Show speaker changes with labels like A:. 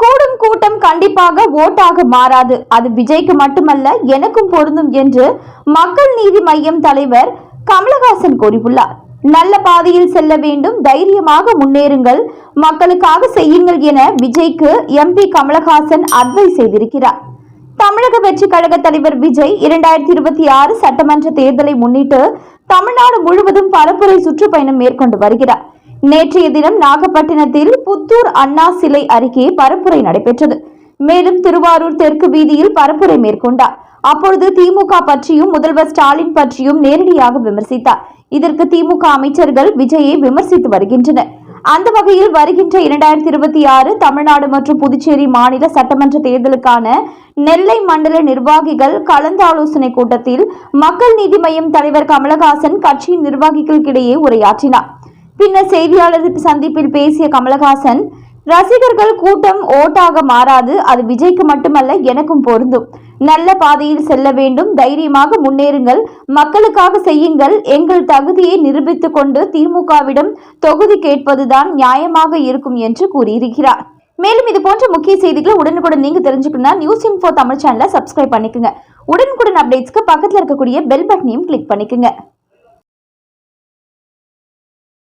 A: கூடும் கூட்டம் கண்டிப்பாக ஓட்டாக மாறாது. அது விஜய்க்கு மட்டுமல்ல எனக்கும் பொருந்தும் என்று மக்கள் நீதி மையம் தலைவர் கமலஹாசன் கூறியுள்ளார். நல்ல பாதையில் செல்ல வேண்டும் தைரியமாக முன்னேறுங்கள் மக்களுக்காக செய்யுங்கள் என விஜய்க்கு எம்பி கமலஹாசன் அட்வைஸ் செய்திருக்கிறார். தமிழக வெற்றி கழக தலைவர் விஜய் இரண்டாயிரத்தி இருபத்தி ஆறு சட்டமன்ற தேர்தலை முன்னிட்டு தமிழ்நாடு முழுவதும் பரப்புரை சுற்றுப்பயணம் மேற்கொண்டு வருகிறார். நேற்றைய தினம் நாகப்பட்டினத்தில் புத்தூர் அண்ணா சிலை அருகே பரப்புரை நடைபெற்றது. மேலும் திருவாரூர் தெற்கு வீதியில் பரப்புரை மேற்கொண்டார். அப்பொழுது திமுக பற்றியும் முதல்வர் ஸ்டாலின் பற்றியும் நேரடியாக விமர்சித்தார். இதற்கு திமுக அமைச்சர்கள் விஜயை விமர்சித்து வருகின்றனர். அந்த வகையில் வருகின்ற இரண்டாயிரத்தி இருபத்தி ஆறு தமிழ்நாடு மற்றும் புதுச்சேரி மாநில சட்டமன்ற தேர்தலுக்கான நெல்லை மண்டல நிர்வாகிகள் கலந்தாலோசனை கூட்டத்தில் மக்கள் நீதி மய்யம் தலைவர் கமலஹாசன் கட்சியின் நிர்வாகிகளுக்கிடையே உரையாற்றினார். பின்னர் செய்தியாளர் சந்திப்பில் பேசிய கமலஹாசன் ரசிகர்கள் கூட்டம் ஓட்டாக மாறாது அது விஜய்க்கு மட்டுமல்ல எனக்கும் பொருந்தும். நல்ல பாதையில் செல்ல வேண்டும். தைரியமாக முன்னேறுங்கள். மக்களுக்காக செய்யுங்கள். எங்கள் தகுதியை நிரூபித்துக் கொண்டு திமுகவிடம் தொகுதி கேட்பதுதான் நியாயமாக இருக்கும் என்று கூறியிருக்கிறார். மேலும் இது போன்ற முக்கிய செய்திகளை உடனுக்குடன் நீங்க தெரிஞ்சுக்கணும்னா நியூஸ் இன்ஃபோ தமிழ் சேனலை சப்ஸ்கிரைப் பண்ணிக்கோங்க. உடனுக்குடன் அப்டேட்ஸ்க்கு பக்கத்தில் இருக்கக்கூடிய பெல் பட்டனையும் கிளிக் பண்ணிக்கோங்க.